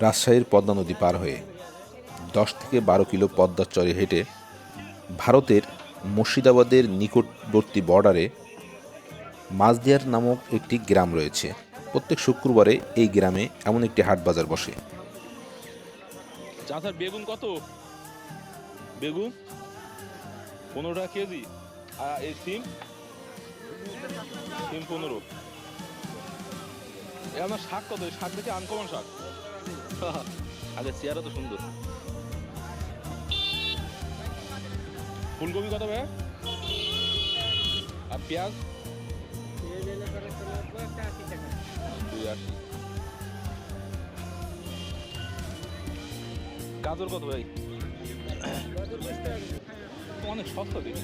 রাজশাহীর পদ্মা নদী পার হয়ে দশ থেকে বারো কিলো পদ্মার চরে হেঁটে ভারতের মুর্শিদাবাদের নিকটবর্তী বর্ডারে মাঝদিয়ার নামক একটি গ্রাম রয়েছে। প্রত্যেক শুক্রবারে এই গ্রামে এমন একটি হাট বাজার বসে। চাচার বেগুন কত? বেগুন? পনেরো টাকা কেজি। আর এই সিম? সিম পনেরো। এ আপনার শাক কত? শাক দেখে আনকমন শাক। আগে চেয়ারা তো সুন্দর। ফুলকপি কত ভাই আর পেঁয়াজ? দুই আশি। গাজর কত ভাই? অনেক সস্তা দিন